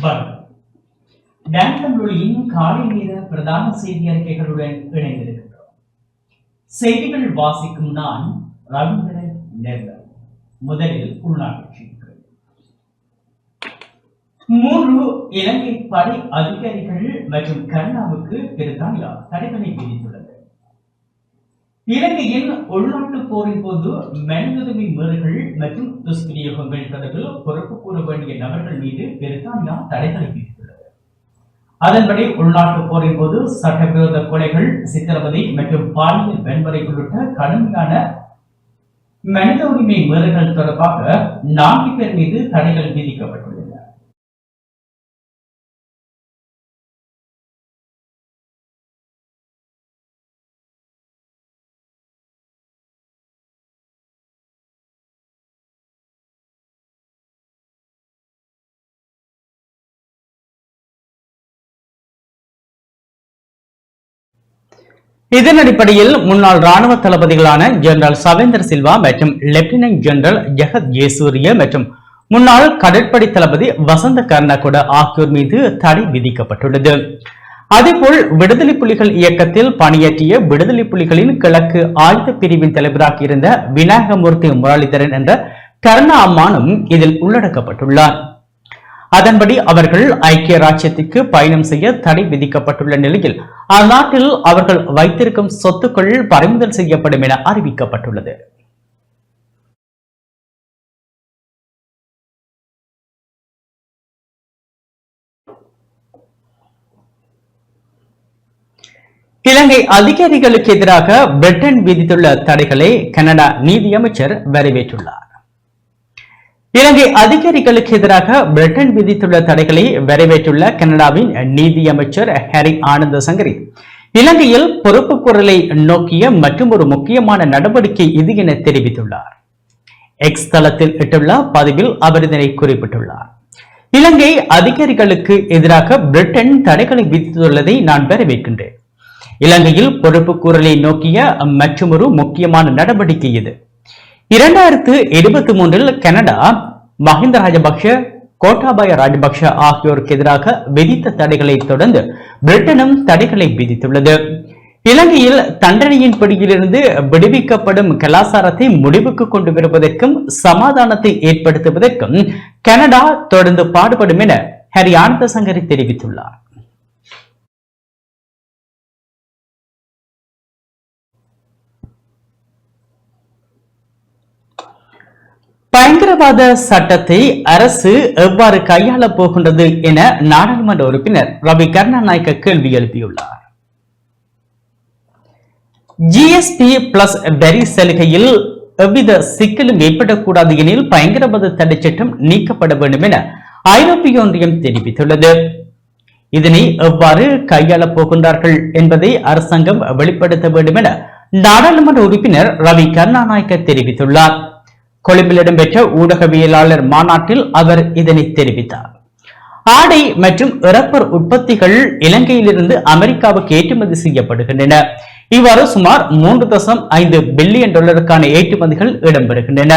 வரும். டான்டன் காலை நேர பிரதான செய்தி அறிக்கைகளுடன் இணைந்திருக்கின்றோம். செய்திகள் வாசிக்கும் நான் ரவீந்திரன் நெல்லர் முதலில் உள்நாட்டு மூன்று இலங்கை படை அதிகாரிகள் மற்றும் கருணாவுக்கு பிரித்தானியா தடைகளை விதித்துள்ளது இலங்கையின் உள்நாட்டு போரின் போது மனிதுரிமை மீறல்கள் மற்றும் துஷ்பிரயோகங்கள் தொடர்பில் பொறுப்பு கூற வேண்டிய நபர்கள் மீது பிரித்தானியா தடை விதித்துள்ளது. அதன்படி உள்நாட்டு போரின் போது சட்டவிரோத கொலைகள் சித்திரவதை மற்றும் பாலியல் வன்முறை உள்ளிட்ட கடுமையான மனித உரிமை மீறல்கள் தொடர்பாக நான்கு பேர் மீது தடைகள் விதிக்கப்பட்டுள்ளது. இதன் அடிப்படையில் முன்னாள் ராணுவ தளபதிகளான ஜெனரல் சவேந்தர் சில்வா மற்றும் லெப்டினன்ட் ஜெனரல் ஜெகத் ஜேசூரிய மற்றும் முன்னாள் கடற்படை தளபதி வசந்த கர்ணகுட ஆகியோர் மீது தடை விதிக்கப்பட்டுள்ளது. அதேபோல் விடுதலை புலிகள் இயக்கத்தில் பணியாற்றிய விடுதலை புலிகளின் கிழக்கு ஆயுத பிரிவின் தலைவராக இருந்த விநாயகமூர்த்தி முரளிதரன் என்ற கர்ண அம்மானும் இதில் உள்ளடக்கப்பட்டுள்ளார். அதன்படி அவர்கள் ஐக்கிய ராஜ்யத்திற்கு பயணம் செய்ய தடை விதிக்கப்பட்டுள்ள நிலையில் அந்நாட்டில் அவர்கள் வைத்திருக்கும் சொத்துக்கள் பறிமுதல் செய்யப்படும் என அறிவிக்கப்பட்டுள்ளது. இலங்கை அதிகாரிகளுக்கு எதிராக பிரிட்டன் விதித்துள்ள தடைகளை கனடா நீதியமைச்சர் வரவேற்றுள்ளார். இலங்கை அதிகாரிகளுக்கு எதிராக பிரிட்டன் விதித்துள்ள தடைகளை வரவேற்றுள்ள கனடாவின் நீதியமைச்சர் ஹரி ஆனந்த சங்கரி. இலங்கையில் பொறுப்பு குரலை நோக்கிய மற்றும் ஒரு முக்கியமான நடவடிக்கை இது என தெரிவித்துள்ளார். எக்ஸ் தளத்தில் இட்டுள்ள பதிவில் அவர் இதனை குறிப்பிட்டுள்ளார். இலங்கை அதிகாரிகளுக்கு எதிராக பிரிட்டன் தடைகளை விதித்துள்ளதை நான் வரவேற்கின்றேன். இலங்கையில் பொறுப்பு கூறலை நோக்கிய மற்றொரு முக்கியமான நடவடிக்கை இது. இரண்டாயிரத்து இருபத்தி மூன்றில் கனடா மஹிந்த ராஜபக்ஷ கோட்டாபாய ராஜபக்ஷ ஆகியோருக்கு எதிராக விதித்த தடைகளை தொடர்ந்து பிரிட்டனும் தடைகளை விதித்துள்ளது. இலங்கையில் தண்டனையின் பிடியிலிருந்து விடுவிக்கப்படும் கலாசாரத்தை முடிவுக்கு கொண்டு வருவதற்கும் சமாதானத்தை ஏற்படுத்துவதற்கும் கனடா தொடர்ந்து பாடுபடும் என ஹரி ஆனந்த சங்கரி தெரிவித்துள்ளார். பயங்கரவாத சட்டத்தை அரசு எவ்வாறு கையாளப் போகின்றது என நாடாளுமன்ற உறுப்பினர் ரவி கருணாநாயக்க கேள்வி எழுப்பியுள்ளார். ஜிஎஸ்டி பிளஸ் வரி சலுகையில் எவ்வித சிக்கலும் ஏற்படக்கூடாது எனில் பயங்கரவாத தடை சட்டம் நீக்கப்பட வேண்டும் என ஐரோப்பிய ஒன்றியம் தெரிவித்துள்ளது. இதனை எவ்வாறு கையாளப் போகின்றார்கள் என்பதை அரசாங்கம் வெளிப்படுத்த வேண்டும் என நாடாளுமன்ற உறுப்பினர் ரவி கருணாநாயக்க தெரிவித்துள்ளார். கொழும்பில் இடம்பெற்ற ஊடகவியலாளர் மாநாட்டில் அவர் இதனை தெரிவித்தார். ஆடை மற்றும் ரப்பர் உற்பத்திகள் இலங்கையிலிருந்து அமெரிக்காவுக்கு ஏற்றுமதி செய்யப்படுகின்றன. இவ்வாறு சுமார் மூன்று தசம் ஐந்து பில்லியன் டாலருக்கான ஏற்றுமதிகள் இடம்பெறுகின்றன.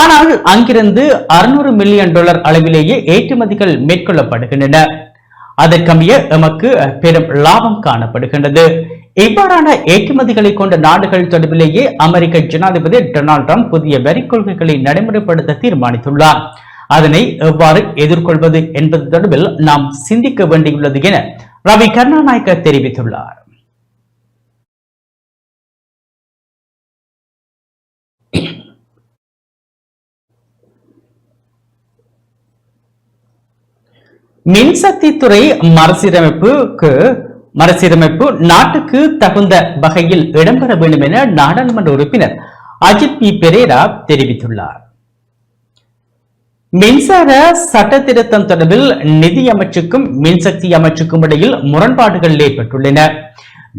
ஆனால் அங்கிருந்து அறுநூறு மில்லியன் டாலர் அளவிலேயே ஏற்றுமதிகள் மேற்கொள்ளப்படுகின்றன. அதற்கமைய எமக்கு பெரும் லாபம் காணப்படுகின்றது. இவ்வாறான ஏற்றுமதிகளை கொண்ட நாடுகள் தொடர்பிலேயே அமெரிக்க ஜனாதிபதி டொனால்ட் ட்ரம்ப் புதிய வரி கொள்கைகளை நடைமுறைப்படுத்த தீர்மானித்துள்ளார். அதனை எவ்வாறு எதிர்கொள்வது என்பது தொடர்பில் நாம் சிந்திக்க வேண்டியுள்ளது என ரவி கருணாநாயக்க தெரிவித்துள்ளார். மின்சக்தி துறை மறுசீரமைப்புக்கு மறுசீரமைப்பு நாட்டுக்கு தகுந்த வகையில் இடம்பெற வேண்டும் என நாடாளுமன்ற உறுப்பினர் அஜித் பி. பெரேரா தெரிவித்துள்ளார். மின்சார சட்ட திருத்தம் தொடர்பில் நிதி அமைச்சுக்கும் மின்சக்தி அமைச்சுக்கும் இடையில் முரண்பாடுகள் ஏற்பட்டுள்ளன.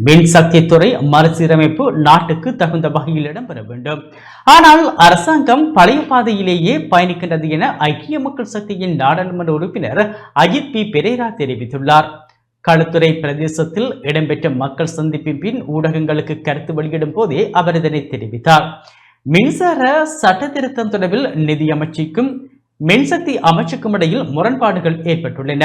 மின்சக்தி துறை மறுசீரமைப்பு நாட்டுக்கு தகுந்த வகையில் இடம்பெற வேண்டும். ஆனால் அரசாங்கம் பழைய பாதையிலேயே பயணிக்கின்றது என ஐக்கிய மக்கள் சக்தியின் நாடாளுமன்ற உறுப்பினர் அஜித் பி. பெரேரா தெரிவித்துள்ளார். களுத்துறை பிரதேசத்தில் இடம்பெற்ற மக்கள் சந்திப்பின் பின் ஊடகங்களுக்கு கருத்து வெளியிடும் போதே அவர் இதனை தெரிவித்தார். மின்சார சட்ட திருத்தம் தொடர்பில் நிதியமைச்சுக்கும் மின்சக்தி அமைச்சுக்கும் இடையில் முரண்பாடுகள் ஏற்பட்டுள்ளன.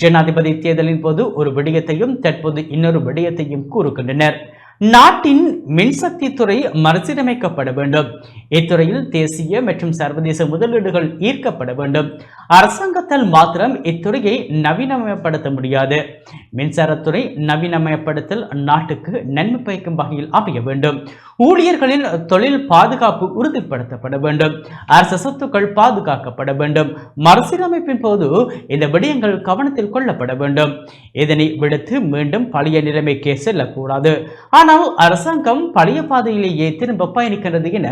ஜனாதிபதி தேர்தலின் போது ஒரு விடயத்தையும் தற்போது இன்னொரு விடயத்தையும் கூறுகின்றனர். நாட்டின் மின்சக்தி துறை மறுசீரமைக்கப்பட வேண்டும். இத்துறையில் தேசிய மற்றும் சர்வதேச முதலீடுகள் ஈர்க்கப்பட வேண்டும். அரசாங்கத்தால் மாத்திரம் இத்துறையை நவீனமயப்படுத்த முடியாது. மின்சாரத்துறை நவீனமயப்படுத்தல் நாட்டுக்கு நன்மை பயக்கும் வகையில் அமைய வேண்டும். ஊழியர்களின் தொழில் பாதுகாப்பு உறுதிப்படுத்தப்பட வேண்டும். அரசு சொத்துக்கள் பாதுகாக்கப்பட வேண்டும். மறுசீரமைப்பின் போது இந்த விடயங்கள் கவனத்தில் கொள்ளப்பட வேண்டும். இதனை விடுத்து மீண்டும் பழைய நிலைமைக்கே செல்லக்கூடாது. ஆனால் அரசாங்கம் பழைய பாதையிலேயே திரும்ப பயணிக்கிறது என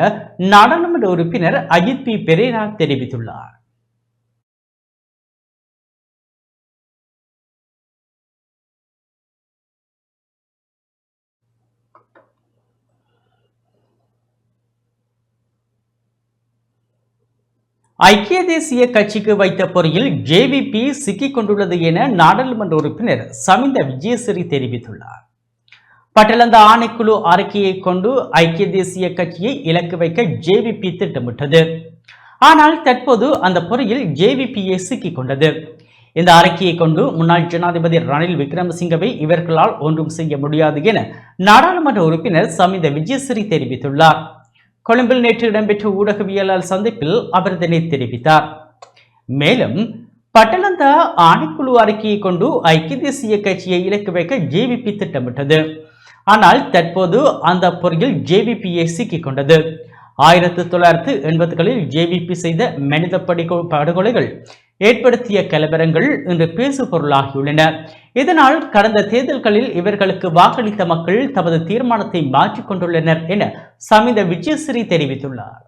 நாடாளுமன்ற உறுப்பினர் அஜித் பி. பெரேரா தெரிவித்துள்ளார். ஐக்கிய தேசிய கட்சிக்கு வைத்த பொறியில் ஜேவிபி சிக்கிக் கொண்டுள்ளது என நாடாளுமன்ற உறுப்பினர் சமிந்த விஜயசிறி தெரிவித்துள்ளார். பட்டளந்த ஆணைக்குழு அறிக்கையை கொண்டு ஐக்கிய தேசிய கட்சியை இலக்கு வைக்க ஜேவிபி திட்டமிட்டது. ஆனால் தற்போது அந்த பொறியில் ஜேவிபியை சிக்கிக் கொண்டது. இந்த அறிக்கையை கொண்டு முன்னாள் ஜனாதிபதி ரணில் விக்ரமசிங்கவை இவர்களால் ஒன்றும் செய்ய முடியாது என நாடாளுமன்ற உறுப்பினர் சமிந்த விஜயசிறி தெரிவித்துள்ளார். கொழும்பில் நேற்று இடம்பெற்ற ஊடகவியலாளர் சந்திப்பில் அவர் இதனை தெரிவித்தார். மேலும் பட்டளந்த ஆணைக்குழு அறிக்கையை கொண்டு ஐக்கிய தேசிய கட்சியை இலக்கு வைக்க ஜேவிபி திட்டமிட்டது. ஆனால் தற்போது அந்த பொறியில் ஜேவிபியை சிக்கிக் கொண்டது ஆயிரத்தி தொள்ளாயிரத்து எண்பதுகளில் ஜேவிபி செய்த மனித படிகொ படுகொலைகள் ஏற்படுத்திய கலவரங்கள் இன்று பேசு பொருளாகியுள்ளன இதனால் கடந்த தேர்தல்களில் இவர்களுக்கு வாக்களித்த மக்கள் தமது தீர்மானத்தை மாற்றிக் கொண்டுள்ளனர் என சமித விஜயஸ்ரீ தெரிவித்துள்ளார்.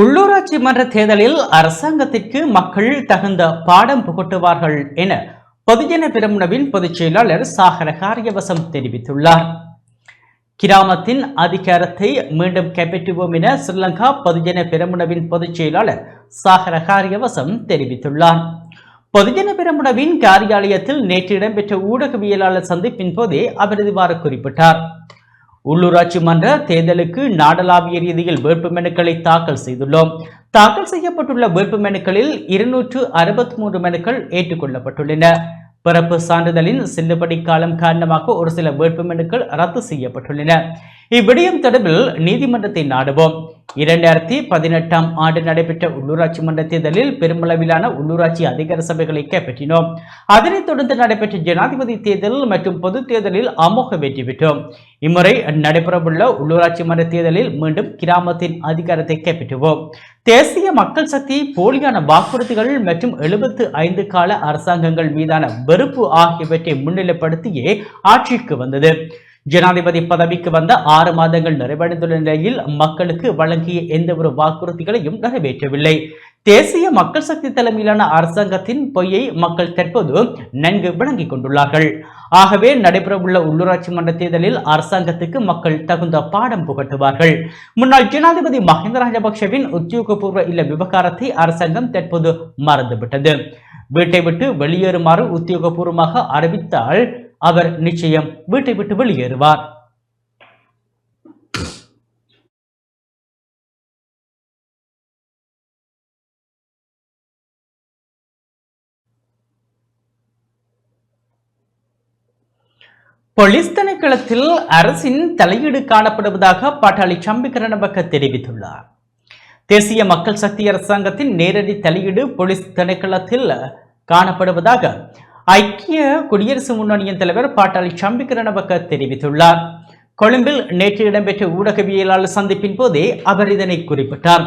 உள்ளூராட்சி மன்ற தேர்தலில் அரசாங்கத்திற்கு மக்கள் தகுந்த பாடம் புகட்டுவார்கள் என பொதுஜன பெருமுனவின் பொதுச் செயலாளர் சாகர காரியவசம் தெரிவித்துள்ளார். கிராமத்தின் அதிகாரத்தை மீண்டும் கைப்பற்றுவோம் என ஸ்ரீலங்கா பொதுஜன பெருமுனவின் பொதுச் செயலாளர் சாகர காரியவசம் தெரிவித்துள்ளார். பொதுஜன பெருமுனவின் காரியாலயத்தில் நேற்று இடம்பெற்ற ஊடகவியலாளர் சந்திப்பின் போதே அவர் இவ்வாறு குறிப்பிட்டார். உள்ளூராட்சி மன்ற தேர்தலுக்கு நாடளாவிய ரீதியில் வேட்புமனுக்களை தாக்கல் செய்துள்ளோம். தாக்கல் செய்யப்பட்டுள்ள வேட்புமனுக்களில் இருநூற்று அறுபத்தி மூன்று மனுக்கள் ஏற்றுக்கொள்ளப்பட்டுள்ளன. பிறப்பு சான்றிதழின் செல்லுபடி காலம் காரணமாக ஒரு சில வேட்புமனுக்கள் ரத்து செய்யப்பட்டுள்ளன. இவ்விடயம் தொடர்பில் நீதிமன்றத்தை நாடுவோம். இரண்டாயிரத்தி பதினெட்டாம் ஆண்டு நடைபெற்ற உள்ளூராட்சி மன்ற தேர்தலில் பெருமளவிலான உள்ளூராட்சி அதிகார சபைகளை கைப்பற்றினோம். அதனைத் தொடர்ந்து நடைபெற்ற ஜனாதிபதி தேர்தல் மற்றும் பொது தேர்தலில் அமோக வெற்றி பெற்றோம். இம்முறை நடைபெறவுள்ள உள்ளூராட்சி மன்ற தேர்தலில் மீண்டும் கிராமத்தின் அதிகாரத்தை கைப்பற்றுவோம். தேசிய மக்கள் சக்தி போலியான வாக்குறுதிகள் மற்றும் எழுபத்து ஐந்து கால அரசாங்கங்கள் மீதான வெறுப்பு ஆகியவற்றை முன்னிலைப்படுத்தியே ஆட்சிக்கு வந்தது. ஜனாதிபதி பதவிக்கு வந்த ஆறு மாதங்கள் நிறைவடைந்துள்ள நிலையில் மக்களுக்கு வழங்கிய எந்த ஒரு வாக்குறுதிகளையும் நிறைவேற்றவில்லை. தேசிய மக்கள் சக்தி தலைமையிலான அரசாங்கத்தின் பொய்யை மக்கள் தற்போது நன்கு விளங்கிக் கொண்டுள்ளார்கள். ஆகவே நடைபெறவுள்ள உள்ளூராட்சி மன்ற தேர்தலில் அரசாங்கத்துக்கு மக்கள் தகுந்த பாடம் புகட்டுவார்கள். முன்னாள் ஜனாதிபதி மஹிந்த ராஜபக்சவின் உத்தியோகபூர்வ இல்ல விவகாரத்தை அரசாங்கம் தற்போது மறந்துவிட்டது. வீட்டை விட்டு வெளியேறுமாறு உத்தியோகபூர்வமாக அறிவித்தால் அவர் நிச்சயம் வீட்டை விட்டு வெளியேறுவார். போலீஸ் திணைக்களத்தில் அரசின் தலையீடு காணப்படுவதாக பாட்டாளி சம்பிகரணபக்க தெரிவித்துள்ளார். தேசிய மக்கள் சக்தி அரசாங்கத்தின் நேரடி தலையீடு போலீஸ் திணைக்களத்தில் காணப்படுவதாக ஐக்கிய குடியரசு முன்னணியின் தலைவர் பாட்டாளி சம்பிகரணபக்க தெரிவித்துள்ளார். கொழும்பில் நேற்று இடம்பெற்ற ஊடகவியலாளர் சந்திப்பின் போதே அவர் இதனை குறிப்பிட்டார்.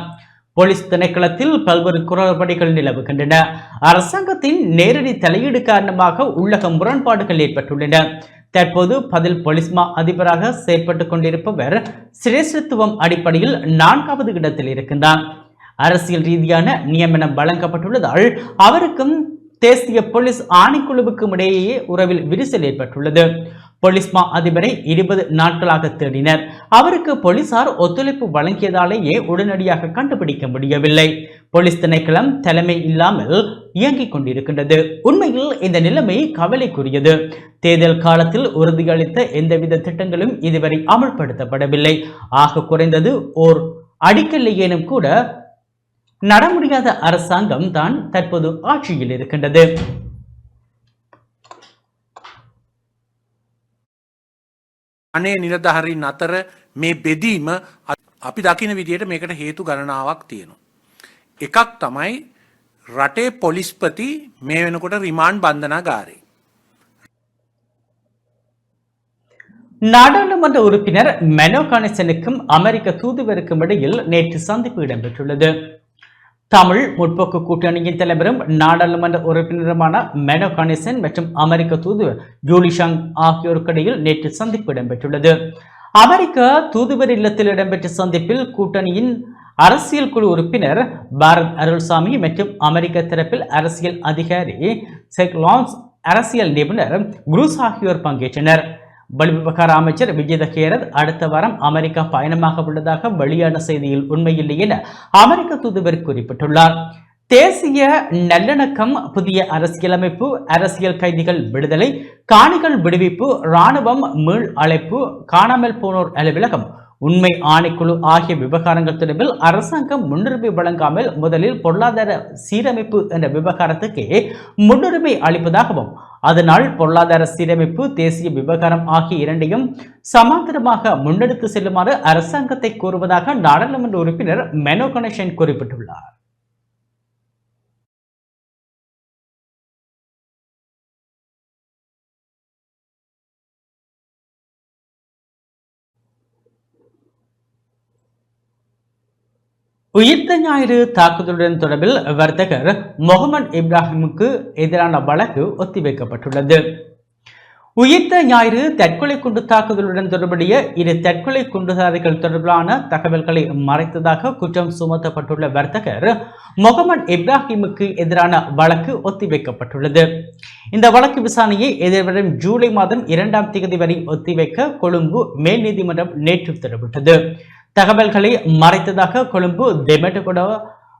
போலீஸ் திணைக்களத்தில் பல்வேறு குரல்படிகள் நிலவுகின்றன. அரசாங்கத்தின் நேரடி தலையீடு காரணமாக உள்ளக முரண்பாடுகள் ஏற்பட்டுள்ளன. தற்போது பதில் பொலிஸ்மா அதிபராக செயற்பட்டுக் கொண்டிருப்பவர் சிரேஷ்டத்துவம் அடிப்படையில் நான்காவது இடத்தில் இருக்கின்றார். அரசியல் ரீதியான நியமனம் வழங்கப்பட்டுள்ளதால் அவருக்கும் தேசிய போலீஸ் ஆணைக்குழுவுக்கும் இடையே உறவில் விரிசல் ஏற்பட்டுள்ளது. போலீஸ் மா அதிபரை இருபது நாட்களாக தேடினர். அவருக்கு போலீசார் ஒத்துழைப்பு வழங்கியதாலேயே உடனடியாக கண்டுபிடிக்க முடியவில்லை. போலீஸ் திணைக்களம் தலைமை இல்லாமல் இயங்கிக் கொண்டிருக்கின்றது. உண்மையில் இந்த நிலைமை கவலைக்குரியது. தேர்தல் காலத்தில் உறுதியளித்த எந்தவித திட்டங்களும் இதுவரை அமல்படுத்தப்படவில்லை. ஆக குறைந்தது ஓர் அடிக்கல்லையேனும் கூட நட முடியாத அரசாங்கம் தான் தற்போது ஆட்சியில் இருக்கின்றது අනේ නිලධහරින් අතර මේ බෙදීම අ- අපි දකින විදියට මේකට හේතු ගණනාවක් තියෙනවා. එකක් තමයි රටේ පොලිස්පති මේ වෙනකොට රිමාන්් බන්ධනාගාරය. நாடாளுமன்ற உறுப்பினர் மெனோ கணேசனுக்கும் அமெரிக்க தூதுவருக்கும் இடையில் நேற்று சந்திப்பு இடம்பெற்றுள்ளது தமிழ் முற்போக்கு கூட்டணியின் தலைவரும் நாடாளுமன்ற உறுப்பினருமான மெனோ கணேசன் மற்றும் அமெரிக்க தூதுவர் ஜூலிஷாங் ஆகியோருக்கிடையில் நேற்று சந்திப்பு இடம்பெற்றுள்ளது. அமெரிக்க தூதுவர் இல்லத்தில் இடம்பெற்ற சந்திப்பில் கூட்டணியின் அரசியல் குழு உறுப்பினர் பாரத் அருள்சாமி மற்றும் அமெரிக்க தரப்பில் அரசியல் அதிகாரி செக் லான்ஸ் அரசியல் நிபுணர் குரூஸ் ஆகியோர் பங்கேற்றனர். வெளிவிவகார அமைச்சர் விஜித கேரத் அடுத்த வாரம் அமெரிக்கா பயணமாக உள்ளதாக வெளியான செய்தியில் உண்மையில்லை என அமெரிக்க தூதுவர் குறிப்பிட்டுள்ளார். தேசிய நல்லிணக்கம் புதிய அரசியலமைப்பு அரசியல் கைதிகள் விடுதலை காணிகள் விடுவிப்பு இராணுவம் மீள் அழைப்பு காணாமல் போனோர் அலுவலகம் உண்மை ஆணைக்குழு ஆகிய விவகாரங்கள் தொடர்பில் அரசாங்கம் முன்னுரிமை வழங்காமல் முதலில் பொருளாதார சீரமைப்பு என்ற விவகாரத்துக்கு முன்னுரிமை அளிப்பதாகவும் அதனால் பொருளாதார சீரமைப்பு தேசிய விவகாரம் ஆகிய இரண்டையும் சமாந்தரமாக முன்னெடுத்து செல்லுமாறு அரசாங்கத்தை கூறுவதாக நாடாளுமன்ற உறுப்பினர் மெனோ கணேசன் குறிப்பிட்டுள்ளார். உயிர்த்த ஞாயிறு தாக்குதலுடன் தொடர்பில் வர்த்தகர் முகமது இப்ராஹிமுக்கு எதிரான வழக்கு ஒத்திவைக்கப்பட்டுள்ளது. உயிர்த்த ஞாயிறு தற்கொலை குண்டு தாக்குதலுடன் தொடர்புடைய இரு தற்கொலை குண்டுதாரிகள் தொடர்பிலான தகவல்களை மறைத்ததாக குற்றம் சுமத்தப்பட்டுள்ள வர்த்தகர் முகமது இப்ராஹிமுக்கு எதிரான வழக்கு ஒத்திவைக்கப்பட்டுள்ளது. இந்த வழக்கு விசாரணையை எதிர்வரும் ஜூலை மாதம் இரண்டாம் தேதி வரை ஒத்திவைக்க கொழும்பு மேல் நீதிமன்றம் நேற்று உத்தரவிட்டது. தகவல்களை மறைத்ததாக கொழும்பு தெமெட்டுகுடா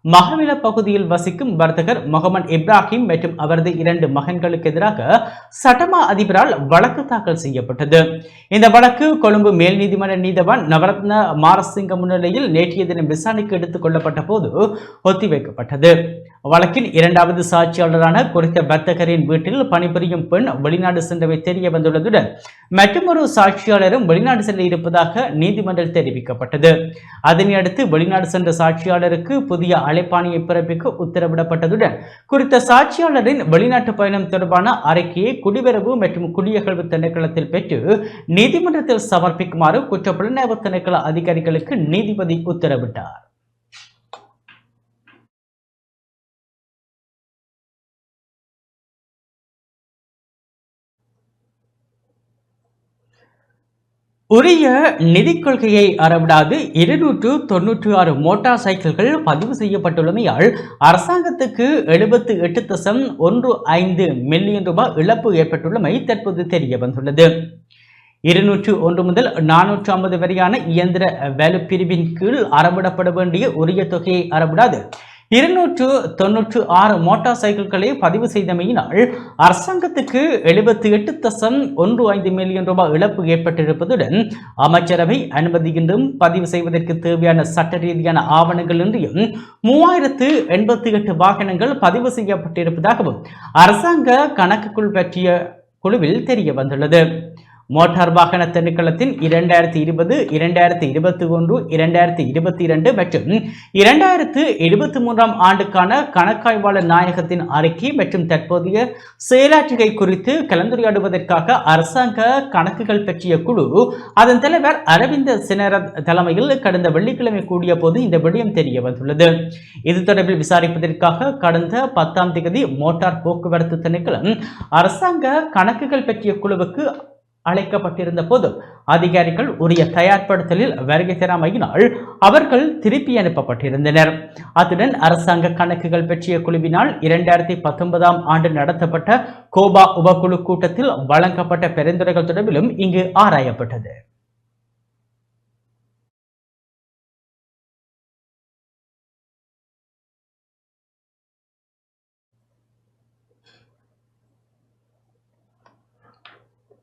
மகவில பகுதியில் வசிக்கும் வர்த்தகர் முகமது இப்ராஹிம் மற்றும் அவரது இரண்டு மகன்களுக்கு எதிராக சட்டமா அதிபரால் வழக்கு தாக்கல் செய்யப்பட்டது. இந்த வழக்கு கொழும்பு மேல் நீதிமன்ற நீதவான் நவரத்ன மாரசிங்க முன்னிலையில் நேற்றைய தினம் விசாரணைக்கு எடுத்துக் கொள்ளப்பட்ட போது ஒத்திவைக்கப்பட்டது. வழக்கில் இரண்டாவது சாட்சியாளரான குறித்த வர்த்தகரின் வீட்டில் பணிபுரியும் பெண் வெளிநாடு சென்றவை தெரிய வந்துள்ளதுடன் மற்றொரு சாட்சியாளரும் வெளிநாடு செல்ல இருப்பதாக நீதிமன்றம் தெரிவிக்கப்பட்டது. அதனையடுத்து வெளிநாடு சென்ற சாட்சியாளருக்கு புதிய அழைப்பாணியை பிறப்பிக்க உத்தரவிடப்பட்டதுடன் குறித்த சாட்சியாளரின் வெளிநாட்டு பயணம் தொடர்பான அறிக்கையை குடிவரவு மற்றும் குடியகழ்வு திணைக்களத்தில் பெற்று நீதிமன்றத்தில் சமர்ப்பிக்குமாறு குற்ற புலனாய்வு திணைக்கள அதிகாரிகளுக்கு நீதிபதி உத்தரவிட்டார். உரிய நிதிக் கொள்கையை அறவிடாது. இருநூற்று தொன்னூற்றி ஆறு மோட்டார் சைக்கிள்கள் பதிவு செய்யப்பட்டுள்ளமையால் அரசாங்கத்துக்கு எழுபத்து எட்டு தசம் ஒன்று ஐந்து மில்லியன் ரூபாய் இழப்பு ஏற்பட்டுள்ளமை தற்போது தெரிய வந்துள்ளது. இருநூற்று ஒன்று முதல் நானூற்று ஐம்பது வரையான இயந்திர வேலை பிரிவின் கீழ் அறவிடப்பட வேண்டிய உரிய தொகையை அறவிடாது. இருநூற்று தொன்னூற்று ஆறு மோட்டார் சைக்கிள்களை பதிவு செய்தமையினால் அரசாங்கத்துக்கு எழுபத்தி எட்டு தசம் ஒன்று ஐந்து மில்லியன் ரூபாய் இழப்பு ஏற்பட்டிருப்பதுடன் அமைச்சரவை அனுமதியின்றும் பதிவு செய்வதற்கு தேவையான சட்ட ரீதியான ஆவணங்கள் இன்றியும் மூவாயிரத்து எண்பத்தி எட்டு வாகனங்கள் பதிவு செய்யப்பட்டிருப்பதாகவும் அரசாங்க கணக்குக்குள் பற்றிய குழுவில் தெரிய வந்துள்ளது. மோட்டார் வாகன திணைக்களத்தின் இரண்டாயிரத்தி இருபது இரண்டாயிரத்தி இருபத்தி ஒன்று இரண்டாயிரத்தி இருபத்தி இரண்டு மற்றும் இரண்டாயிரத்து இருபத்தி மூன்றாம் ஆண்டுக்கான கணக்காய்வாளர் நாயகத்தின் அறிக்கை மற்றும் தற்போதைய செயலாற்றுகை குறித்து கலந்துரையாடுவதற்காக அரசாங்க கணக்குகள் பற்றிய குழு அதன் தலைவர் அரவிந்த சினரத் தலைமையில் கடந்த வெள்ளிக்கிழமை கூடிய போது இந்த விடயம் தெரிய வந்துள்ளது. இது தொடர்பில் விசாரிப்பதற்காக கடந்த பத்தாம் தேதி மோட்டார் போக்குவரத்து திணைக்களம் அரசாங்க கணக்குகள் பற்றிய குழுவுக்கு அழைக்கப்பட்டிருந்த போது அதிகாரிகள் உரிய தயார்படுத்தலில் வருகை தராமையினால் அவர்கள் திருப்பி அனுப்பப்பட்டிருந்தனர். அத்துடன் அரசாங்க கணக்குகள் பற்றிய குழுவினால் இரண்டாயிரத்தி பத்தொன்பதாம் ஆண்டு நடத்தப்பட்ட கோபா உபகுழு கூட்டத்தில் வழங்கப்பட்ட பரிந்துரைகள் தொடர்பிலும் இங்கு ஆராயப்பட்டது.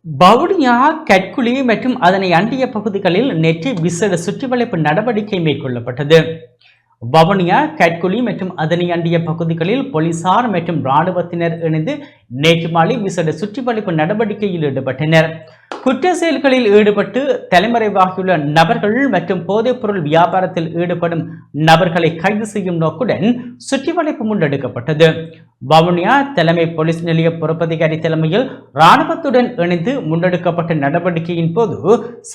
வவுனியா கட்குழி மற்றும் அதனை அண்டிய பகுதிகளில் நேற்று விசேட சுற்றிவளைப்பு நடவடிக்கை மேற்கொள்ளப்பட்டது. வவுனியா கட்குழி மற்றும் அதனை அண்டிய பகுதிகளில் போலீசார் மற்றும் இராணுவத்தினர் இணைந்து நேற்று மாலை விசேட சுற்றிவளைப்பு நடவடிக்கையில் ஈடுபட்டனர். குற்ற செயல்களில் ஈடுபட்டு தலைமறைவாகியுள்ள நபர்கள் மற்றும் போதைப்பொருள் வியாபாரத்தில் ஈடுபடும் நபர்களை கைது செய்யும் நோக்குடன் சுற்றிவளைப்பு முன்னெடுக்கப்பட்டது வவுனியா தலைமை போலீஸ் நிலைய பொறுப்பதிகாரி தலைமையில் இராணுவத்துடன் இணைந்து முன்னெடுக்கப்பட்ட நடவடிக்கையின் போது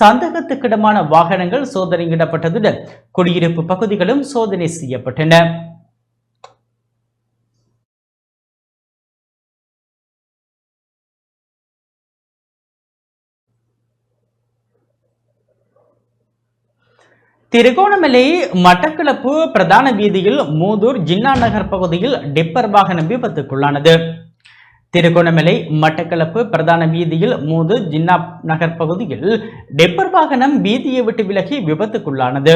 சந்தேகத்துக்கிடமான வாகனங்கள் சோதனையிடப்பட்டதுடன் குடியிருப்பு பகுதிகளும் சோதனை செய்யப்பட்டன. திருகோணமலை மட்டக்களப்பு பிரதான வீதியில் மூதூர் ஜின்னா நகர் பகுதியில் டிப்பர் வாகனம் விபத்துக்குள்ளானது. திருகோணமலை மட்டக்களப்பு பிரதான வீதியில் மூதூர் ஜின்னா நகர் பகுதியில் டிப்பர் வாகனம் வீதியை விட்டு விலகி விபத்துக்குள்ளானது.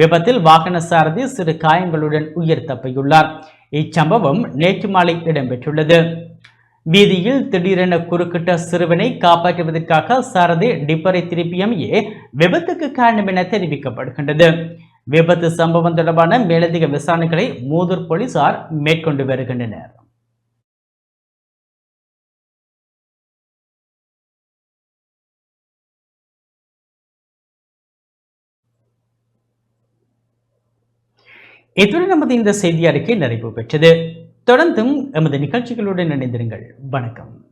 விபத்தில் வாகன சாரதி சிறு காயங்களுடன் உயிர் தப்பியுள்ளார். இச்சம்பவம் நேற்று மாலை இடம்பெற்றுள்ளது. வீதியில் திடீரென குறுக்கிட்ட சிறுவனை காப்பாற்றுவதற்காக சாரதி டிப்பரை திருப்பியமையே விபத்துக்கு காரணம் என தெரிவிக்கப்படுகின்றது. விபத்து சம்பவம் தொடர்பான மேலதிக விசாரணைகளை மூதூர் போலீசார் மேற்கொண்டு வருகின்றனர். இத்துடன் நமது இந்த செய்தி அறிக்கை நிறைவு பெற்றது. தொடர்ந்தும் எமது நிகழ்ச்சிகளுடன் இணைந்திருங்கள். வணக்கம்.